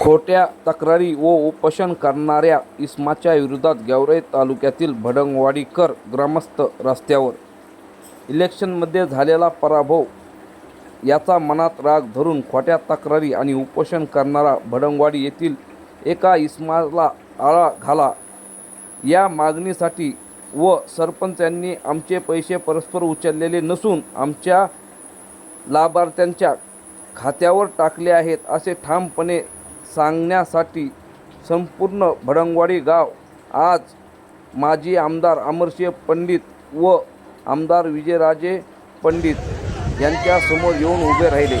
खोट्या तक्रारी व उपोषण करणाऱ्या इसमाच्या विरोधात गेवराई तालुक्यातील भडंगवाडीकर ग्रामस्थ रस्त्यावर इलेक्शनमध्ये झालेला पराभव याचा मनात राग धरून खोट्या तक्रारी आणि उपोषण करणारा भडंगवाडी येथील एका इस्माला आळा घाला. या मागणीसाठी व सरपंचांनी आमचे पैसे परस्पर उचललेले नसून आमच्या लाभार्थ्यांच्या खात्यावर टाकले आहेत असे ठामपणे सांगण्यासाठी संपूर्ण भडंगवाडी गाव आज माजी आमदार अमरसिंह पंडित व आमदार विजयराजे पंडित यांच्यासमोर येऊन उभे राहिले.